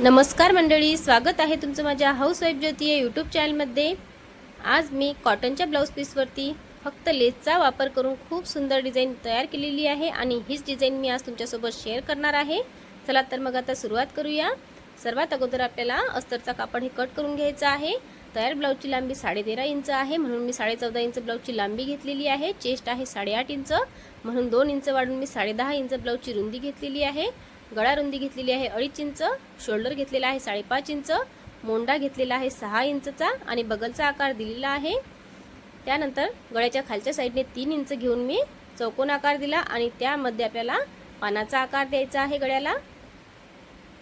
नमस्कार मंडळी स्वागत आहे तुमचं माझ्या हाऊस वाईफ ज्योती या यूट्यूब चॅनलमध्ये आज मी कॉटनच्या ब्लाऊज पीसवरती फक्त लेसचा वापर करून खूप सुंदर डिझाईन तयार केलेली आहे आणि हीच डिझाईन मी आज तुमच्यासोबत शेअर करणार आहे. चला तर मग आता सुरुवात करूया. सर्वात अगोदर आपल्याला अस्तरचा कापड हे कट करून घ्यायचा आहे. तयार ब्लाऊजची लांबी साडेतेरा इंच आहे म्हणून मी साडे चौदा इंच ब्लाऊजची लांबी घेतलेली आहे. चेस्ट आहे साडेआठ इंच म्हणून दोन इंच वाढून मी साडेदहा इंच ब्लाऊजची रुंदी घेतलेली आहे. गळा रुंदी घेतलेली आहे. अडीच इंच शोल्डर घेतलेला आहे. साडेपाच इंच मोंडा घेतलेला आहे. सहा इंचचा आणि बगलचा आकार दिलेला आहे. त्यानंतर गळ्याच्या खालच्या साईडने तीन इंच घेऊन मी चौकोन आकार दिला आणि त्यामध्ये आपल्याला पानाचा आकार द्यायचा आहे गळ्याला.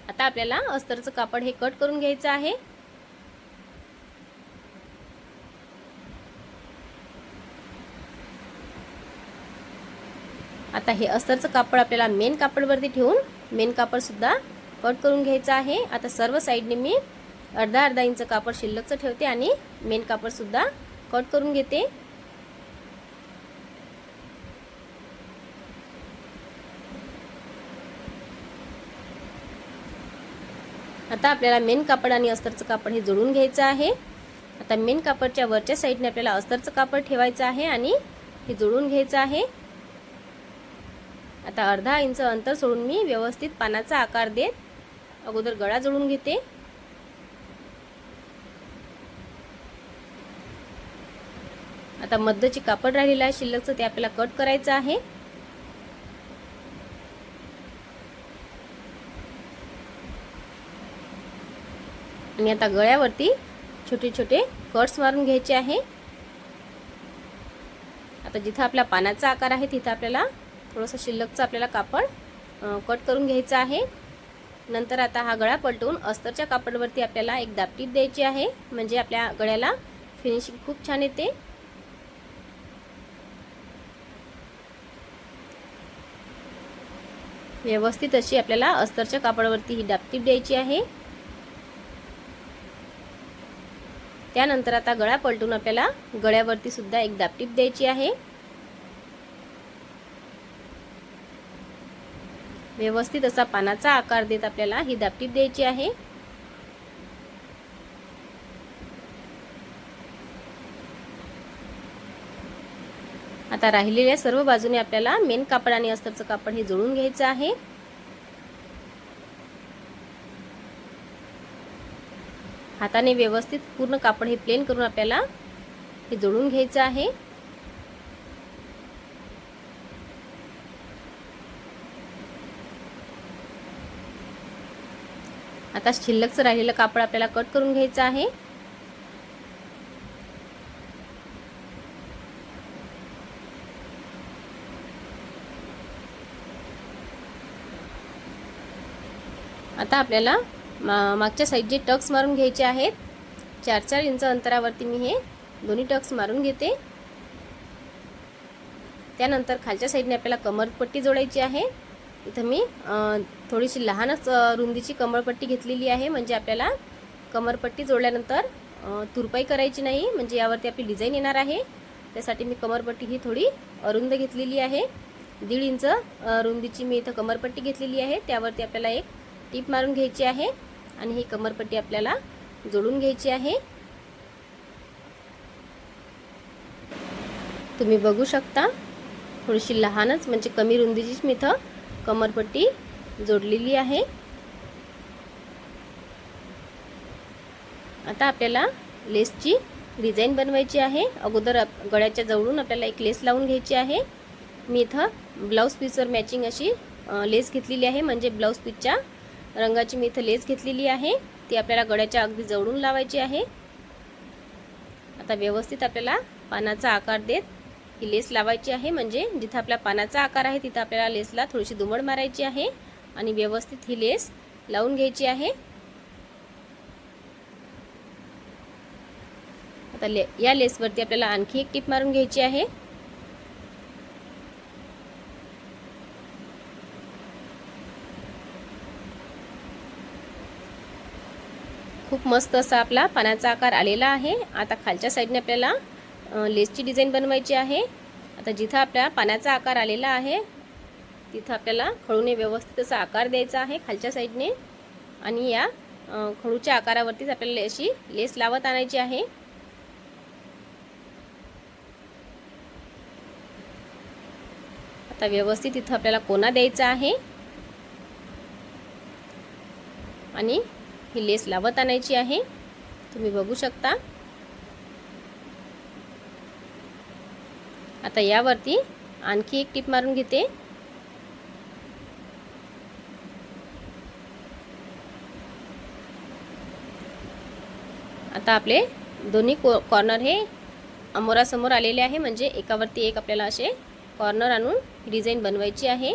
आता आपल्याला अस्तरचं कापड हे कट करून घ्यायचं आहे. आता हे अस्तरचं कापड आपल्याला मेन कापडवरती ठेवून मेन कापडसुद्धा कट करून घ्यायचं आहे. आता सर्व साईडने मी अर्धा अर्धा इंच कापड शिल्लकचं ठेवते आणि मेन कापडसुद्धा कट करून घेते. आता आपल्याला मेन कापड आणि अस्तरचं कापड हे जोडून घ्यायचं आहे. आता मेन कापडच्या वरच्या साईडने आपल्याला अस्तरचं कापड ठेवायचं आहे आणि हे जोडून घ्यायचं आहे. आता अर्धा इंच अंतर सोडून मी व्यवस्थित पानाचा आकार देत अगोदर गळा जोडून घेते. आता मध्यची कापड राहिलेलं आहे शिल्लकचं ते आपल्याला कट करायचं आहे. आणि आता गळ्यावरती छोटे छोटे कट्स मारून घ्यायचे आहे. आता जिथं आपल्या पानाचा आकार आहे तिथं आपल्याला थोडंसं शिल्लकचं आपल्याला कापड कट करून घ्यायचं आहे. नंतर आता हा गळा पलटवून अस्तरच्या कापडवरती आपल्याला एक दापटीप द्यायची आहे. म्हणजे आपल्या गळ्याला फिनिशिंग खूप छान येते. व्यवस्थित अशी आपल्याला अस्तरच्या कापडावरती ही डापटीप द्यायची आहे. त्यानंतर आता गळा पलटून आपल्याला गळ्यावरती सुद्धा एक दापटीप द्यायची आहे. व्यवस्थित असा पानाचा आकार देत आपल्याला ही दापटीप द्यायची आहे. आता राहिलेल्या सर्व बाजूने आपल्याला मेन कापड आणि अस्तरचं कापड हे जोडून घ्यायचं आहे. हाताने व्यवस्थित पूर्ण कापड हे प्लेन करून आपल्याला हे जोडून घ्यायचं आहे. आता शिल्लकचं राहिलेलं कापड आपल्याला कट करून घ्यायचं आहे. आता आपल्याला मा मागच्या साईडचे टक्स मारून घ्यायचे आहेत चार चार इंच अंतरावरती मी हे दोन्ही टक्स मारून घेते. त्यानंतर खालच्या साईडने आपल्याला कमरपट्टी जोडायची आहे. इथं मी थोडीशी लहानच रुंदीची कमरपट्टी घेतलेली आहे. म्हणजे आपल्याला कमरपट्टी जोडल्यानंतर तुरपाई करायची नाही. म्हणजे यावरती आपली डिझाईन येणार आहे. त्यासाठी मी कमरपट्टी ही थोडी अरुंद घेतलेली आहे. दीड इंच रुंदीची मी इथं कमरपट्टी घेतलेली आहे. त्यावरती आपल्याला एक टीप मारून घ्यायची आहे. आणि ही कमरपट्टी आपल्याला जोडून घ्यायची आहे. तुम्ही बघू शकता थोडीशी लहानच म्हणजे कमी रुंदीचीच मी इथं कमरपट्टी जोडलेली आहे. आता आपल्याला लेसची डिझाईन बनवायची आहे. अगोदर गळ्याच्या जवळून आपल्याला एक लेस लावून घ्यायची आहे. मी इथं ब्लाऊज पीसवर मॅचिंग अशी लेस घेतलेली आहे. म्हणजे ब्लाऊज पीसच्या रंगाची मी इथं लेस घेतलेली आहे. ती आपल्याला गळ्याच्या अगदी जवळून लावायची आहे. आता व्यवस्थित आपल्याला पानाचा आकार देत ही लेस लावायची आहे. म्हणजे जिथं आपल्या पानाचा आकार आहे तिथं आपल्याला लेसला थोडीशी दुमड मारायची आहे. आणि व्यवस्थित ही लेस लावून घ्यायची आहे. आता ले या लेसवरती आपल्याला आणखी एक टीप मारून घ्यायची आहे. खूप मस्त असा आपला पानाचा आकार आलेला आहे. आता खालच्या साईडने आपल्याला लेसची डिझाईन बनवायची आहे. आता जिथं आपल्या पानाचा आकार आलेला आहे तिथं आपल्याला खळूने व्यवस्थित असा आकार द्यायचा आहे खालच्या साईडने. आणि या खळूच्या आकारावरतीच आपल्याला अशी लेस लावत आणायची आहे. आता व्यवस्थित इथं आपल्याला कोना द्यायचा आहे. आणि ही लेस लावत आणायची आहे. तुम्ही बघू शकता. आता यावरती आणखी एक टीप मारून घेते. आता आपले दोन्ही को कॉर्नर हे अमोरासमोर आलेले आहे. म्हणजे एकावरती एक आपल्याला असे कॉर्नर आणून डिझाईन बनवायची आहे.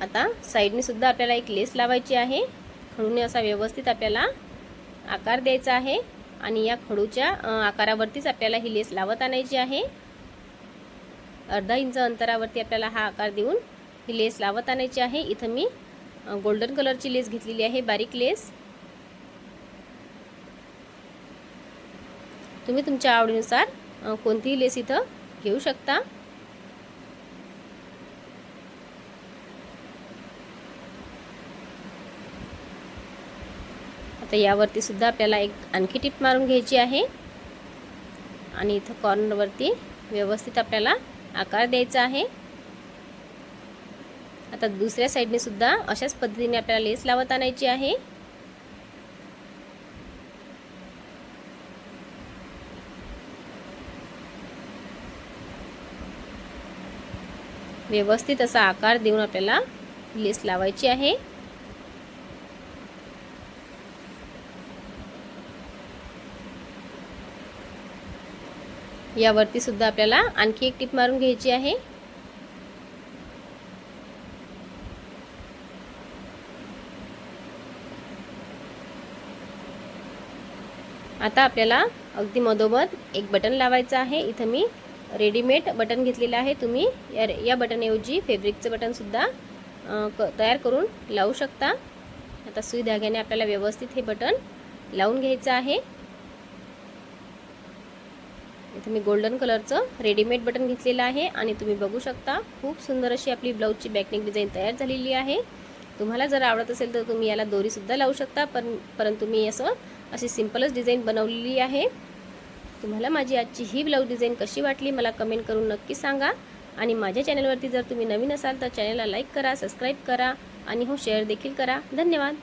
आता साईडने सुद्धा आपल्याला एक लेस लावायची आहे. खडूने असा व्यवस्थित आपल्याला आकार द्यायचा आहे. आणि या खडूच्या आकारावरतीच आपल्याला ही लेस लावत आणायची आहे. अर्धा इंच अंतरावरती आपल्याला हा आकार देऊन ही लेस लावत आणायची आहे. इथं मी गोल्डन कलरची लेस घेतलेली आहे बारीक लेस. तुम्ही तुमच्या आवडीनुसार कोणतीही लेस इथं घेऊ शकता. तर यावरती सुद्धा आपल्याला एक आणखी टिप मारून घ्यायची आहे. आणि इथं कॉर्नरवरती व्यवस्थित आपल्याला आकार द्यायचा आहे. आता दुसऱ्या साईडने सुद्धा अशाच पद्धतीने आपल्याला लेस लावत आणायची आहे. व्यवस्थित असा आकार देऊन आपल्याला लेस लावायची आहे. यावरती सुद्धा आपल्याला आणखी एक टिप मारून घ्यायची आहे. आता आपल्याला अगदी मधोमध एक बटन लावायचं आहे. इथं मी रेडीमेड बटन घेतलेलं आहे. तुम्ही या या बटनऐवजी फेब्रिकचं बटनसुद्धा क तयार करून लावू शकता. आता सुई धाग्याने आपल्याला व्यवस्थित हे बटन लावून घ्यायचं आहे. इथे मी गोल्डन कलरचं रेडीमेड बटन घेतलेलं आहे आणि तुम्ही बघू शकता खूप सुंदर अशी आपली ब्लाऊजची बॅकनिक डिझाईन तयार झालेली आहे. तुम्हाला जर आवडत असेल तर तुम्ही याला दोरीसुद्धा लावू शकता पण परंतु मी असं अशी सिम्पलच डिझाईन बनवलेली आहे. तुम्हाला माझी आजची ही ब्लाऊज डिझाईन कशी वाटली मला कमेंट करून नक्की सांगा. आणि माझ्या चॅनलवरती जर तुम्ही नवीन असाल तर चॅनलला लाईक करा सबस्क्राईब करा आणि हो शेअर देखील करा. धन्यवाद.